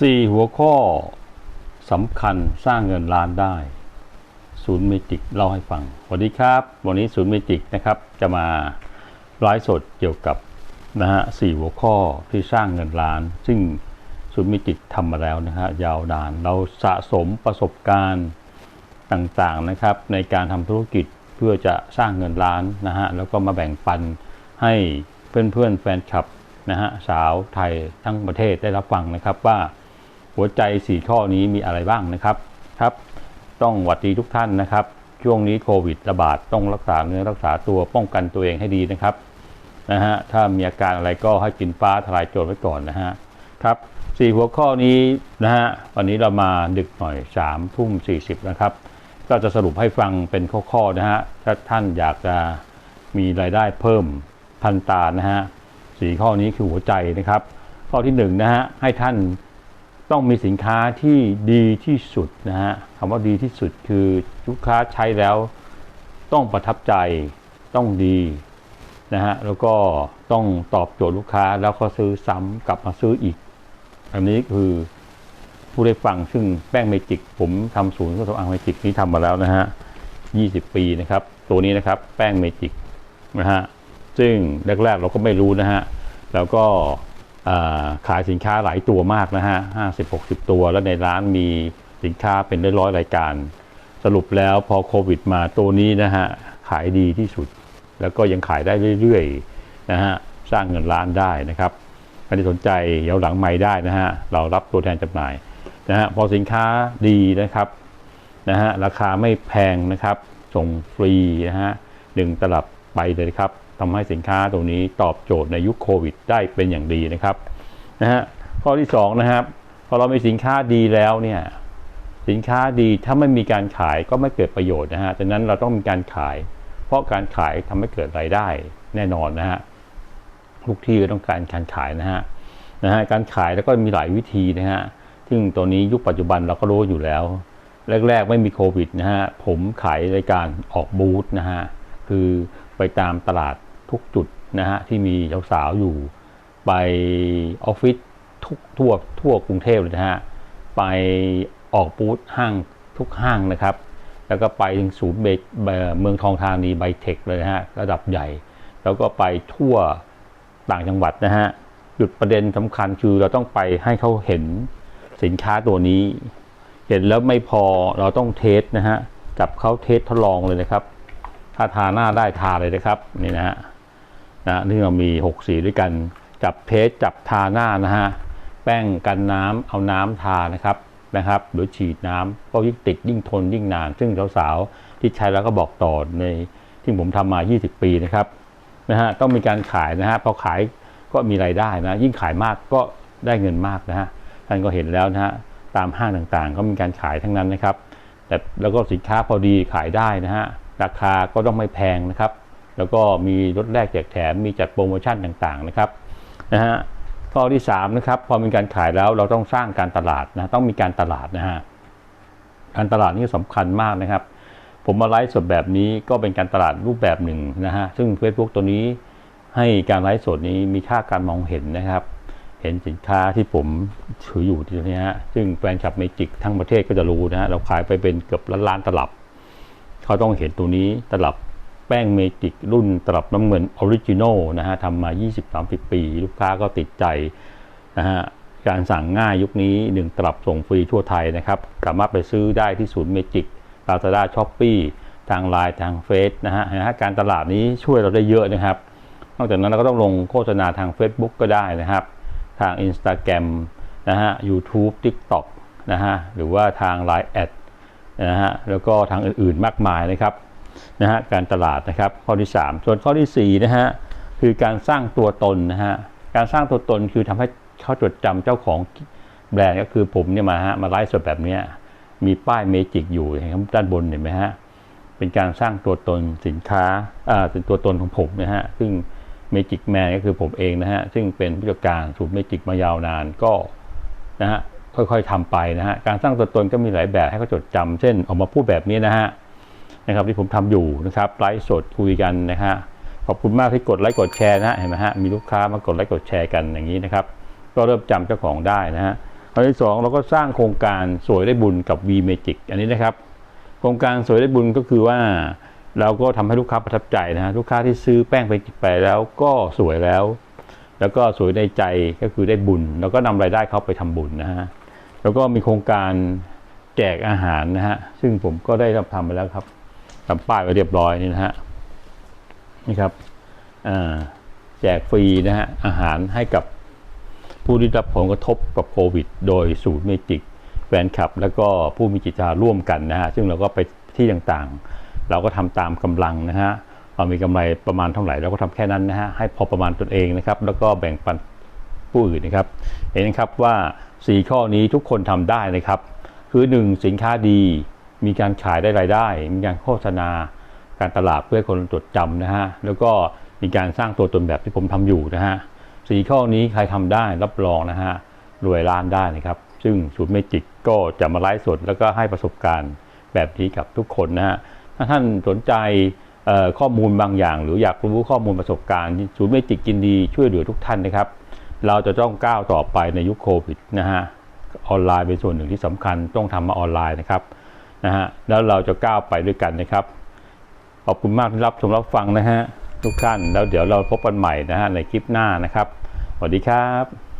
สี่หัวข้อสำคัญสร้างเงินล้านได้ศูนย์เมจิกเล่าให้ฟังสวัสดีครับ วันนี้ศูนย์เมจิกนะครับจะมาไลฟ์สดเกี่ยวกับนะฮะสี่หัวข้อที่สร้างเงินล้าน ซึ่งศูนย์เมจิกทำมาแล้วนะฮะยาวนานเราสะสมประสบการณ์ต่างๆนะครับในการทำธุรกิจเพื่อจะสร้างเงินล้านนะฮะแล้วก็มาแบ่งปันให้เพื่อนๆแฟนคลับนะฮะสาวไทยทั้งประเทศได้รับฟังนะครับว่า หัวใจ 4 ข้อนี้มีอะไรบ้างนะครับครับ ต้องหวัดดีทุกท่านนะครับ ช่วงนี้โควิดระบาดต้องรักษาเนื้อรักษาตัวป้องกันตัวเองให้ดีนะครับนะฮะถ้ามีอาการอะไรก็ให้กินฟ้าทลายโจรไว้ก่อนนะฮะครับสี่หัวข้อนี้นะฮะวันนี้เรามาดึกหน่อย3ามทุ่มสีนะครับ ก็จะสรุปให้ฟังเป็นข้อๆนะฮะถ้าท่านอยากจะมีรายได้เพิ่มพันตานะฮะสี่ข้อนี้คือหัวใจนะครับ ข้อที่หนึ่งนะฮะให้ท่าน ต้องมีสินค้าที่ดีที่สุดนะฮะคำว่าดีที่สุดคือลูกค้าใช้แล้วต้องประทับใจต้องดีนะฮะแล้วก็ต้องตอบโจทย์ลูกค้าแล้วก็ซื้อซ้ำกลับมาซื้ออีก อันนี้คือผู้ได้ฟังซึ่งแป้งเมจิก ผมทำศูนย์เครื่องสำอางเมจิกนี้ทำมาแล้วนะฮะ 20 ปีนะครับ ตัวนี้นะครับแป้งเมจิกนะฮะ ซึ่งแรกๆเราก็ไม่รู้นะฮะ แล้วก็ ขายสินค้าหลายตัวมากนะฮะ50 60ตัว แล้วในร้านมีสินค้าเป็นร้อยๆรายการ สรุปแล้วพอโควิดมาตัวนี้นะฮะขายดีที่สุด แล้วก็ยังขายได้เรื่อยๆนะฮะสร้างเงินล้านได้นะครับใครที่สนใจเดี๋ยวหลังไม่ได้นะฮะเรารับตัวแทนจำหน่ายนะฮะพอสินค้าดีนะครับนะฮะราคาไม่แพงนะครับ ส่งฟรีนะฮะหนึ่งตลับไปเลยครับ ทำให้สินค้าตรงนี้ตอบโจทย์ในยุคโควิดได้เป็นอย่างดีนะครับนะฮะข้อที่สองนะครับพอเรามีสินค้าดีแล้วเนี่ยสินค้าดีถ้าไม่มีการขายก็ไม่เกิดประโยชน์นะฮะดังนั้นเราต้องมีการขาย เพราะการขายทำให้เกิดรายได้แน่นอนนะฮะทุกที่ก็ต้องการการขายนะฮะนะฮะการขายแล้วก็มีหลายวิธีนะฮะซึ่งตัวนี้ยุคปัจจุบันเราก็รู้อยู่แล้ว แรก ๆ ไม่มีโควิดนะฮะผมขายรายการออกบูธนะฮะคือไปตามตลาด ทุกจุดนะฮะที่มีสาวๆอยู่ไปออฟฟิศทุกทั่วทั่วกรุงเทพเลยนะฮะไปออกบูธห้างทุกห้างนะครับ แล้วก็ไปถึงศูนย์เบเมืองทองธานีไบเทคเลยนะฮะระดับใหญ่ แล้วก็ไปทั่วต่างจังหวัดนะฮะจุดประเด็นสำคัญคือเราต้องไปให้เขาเห็นสินค้าตัวนี้ เห็นแล้วไม่พอเราต้องเทสนะฮะจับเขาเทสทดลองเลยนะครับ ถ้าทาหน้าได้ทาเลยนะครับนี่นะฮะ นะนี่เรามี 6 สีด้วยกัน จับเทสจับทาหน้านะฮะ แป้งกันน้ำเอาน้ำทานะครับนะครับ หรือฉีดน้ำก็ยิ่งติดยิ่งทนยิ่งนาน ซึ่งสาวๆที่ใช้แล้วก็บอกต่อในที่ผมทำมา 20 ปีนะครับนะฮะต้องมีการขายนะฮะพอขายก็มีรายได้นะ ยิ่งขายมากก็ได้เงินมากนะฮะท่านก็เห็นแล้วนะฮะตามห้างต่างๆ ก็มีการขายทั้งนั้นนะครับ แต่แล้วก็สินค้าพอดีขายได้นะฮะราคาก็ต้องไม่แพงนะครับ แล้วก็มีลดแลกแจกแถมมีจัดโปรโมชั่นต่างๆนะครับนะฮะข้อที่3นะครับพอมีการขายแล้วเราต้องสร้างการตลาดนะต้องมีการตลาดนะฮะการตลาดนี่สำคัญมากนะครับ ผมมาไลฟ์สดแบบนี้ก็เป็นการตลาดรูปแบบหนึ่งนะฮะซึ่ง Facebook ตัวนี้ให้การไลฟ์สดนี้มีค่าการมองเห็นนะครับ เห็นสินค้าที่ผมถืออยู่ที่นี้ฮะซึ่งแฟนคลับเมจิกทั้งประเทศก็จะรู้นะฮะเราขายไปเป็นเกือบล้านล้านตลับ เขาต้องเห็นตัวนี้ตลับ แป้งเมจิกรุ่นตลับน้ำเงินออริจินอลนะฮะทำมา 20-30 ปี ลูกค้าก็ติดใจนะฮะการสั่งง่ายยุคนี้ 1 ตลับส่งฟรีทั่วไทยนะครับ สามารถไปซื้อได้ที่ศูนย์เมจิกลาซาด้าช้อปปี้ทางไลน์ทางเฟซนะฮะการตลาดนี้ช่วยเราได้เยอะนะครับ นอกจากนั้นเราก็ต้องลงโฆษณาทาง Facebook ก็ได้นะครับ ทาง Instagram นะฮะ YouTube TikTok นะฮะหรือว่าทาง Line แอดนะฮะแล้วก็ทางอื่นๆมากมายนะครับ นะฮะการตลาดนะครับข้อที่ 3 ส่วนข้อที่4นะฮะคือการสร้างตัวตนนะฮะการสร้างตัวตนคือทำให้เขาจดจำเจ้าของแบรนด์ก็คือผมเนี่ยมาฮะมาไลฟ์สดแบบนี้มีป้ายเมจิกอยู่ข้างด้านบนเห็นไหมฮะเป็นการสร้างตัวตนสินค้าอ่าเป็นตัวตนของผมนะฮะซึ่งเมจิกแมนก็คือผมเองนะฮะซึ่งเป็นผู้จัดการสูตรเมจิกมายาวนานก็นะฮะค่อยๆทำไปนะฮะการสร้างตัวตนก็มีหลายแบบให้เขาจดจำเช่นออกมาพูดแบบนี้นะฮะ นะครับที่ผมทำอยู่นะครับไลฟ์สดคุยกันนะฮะขอบคุณมากที่กดไลค์กดแชร์นะเห็นไหมฮะมีลูกค้ามากดไลค์กดแชร์กันอย่างนี้นะครับ ก็เริ่มจำเจ้าของได้นะฮะอันที่สองเราก็สร้างโครงการสวยได้บุญกับ V Magic อันนี้นะครับ โครงการสวยได้บุญก็คือว่า เราก็ทำให้ลูกค้าประทับใจนะฮะลูกค้าที่ซื้อแป้งไปจิกไปแล้วก็สวยแล้ว แล้วก็สวยในใจก็คือได้บุญ แล้วก็นำรายได้เขาไปทำบุญนะฮะแล้วก็มีโครงการแจกอาหารนะฮะซึ่งผมก็ได้ทำไปแล้วครับ ทำป้ายไว้เรียบร้อยนี่นะฮะนี่ครับแจกฟรีนะฮะอาหารให้กับผู้ที่รับผลกระทบกับโควิด โดยศูนย์เมจิกแฟนคลับ แล้วก็ผู้มีจิตใจร่วมกันนะฮะซึ่งเราก็ไปที่ต่างๆ เราก็ทำตามกำลังนะฮะเรามีกำไรประมาณเท่าไหร่เราก็ทำแค่นั้นนะฮะให้พอประมาณตนเองนะครับ แล้วก็แบ่งปันผู้อื่นนะครับ เห็นครับว่า 4 ข้อนี้ทุกคนทำได้นะครับ คือ 1 สินค้าดี มีการขายได้รายได้ มีการโฆษณาการตลาดเพื่อคนจดจำนะฮะแล้วก็มีการสร้างตัวตนแบบที่ผมทำอยู่นะฮะสีข้อนี้ใครทำได้รับรองนะฮะรวยล้านได้นะครับ ซึ่งศูนย์เมจิกก็จะมาไลฟ์สดแล้วก็ให้ประสบการณ์แบบนี้กับทุกคนนะฮะถ้าท่านสนใจข้อมูลบางอย่าง หรืออยากรู้ข้อมูลประสบการณ์ศูนย์เมจิกกินดีช่วยเหลือทุกท่านนะครับ เราจะต้องก้าวต่อไปในยุคโควิดนะฮะออนไลน์เป็นส่วนหนึ่งที่สำคัญต้องทำมาออนไลน์นะครับ นะฮะแล้วเราจะก้าวไปด้วยกันนะครับขอบคุณมากที่รับชมรับฟังนะฮะทุกท่านแล้วเดี๋ยวเราพบกันใหม่นะฮะในคลิปหน้านะครับสวัสดีครับ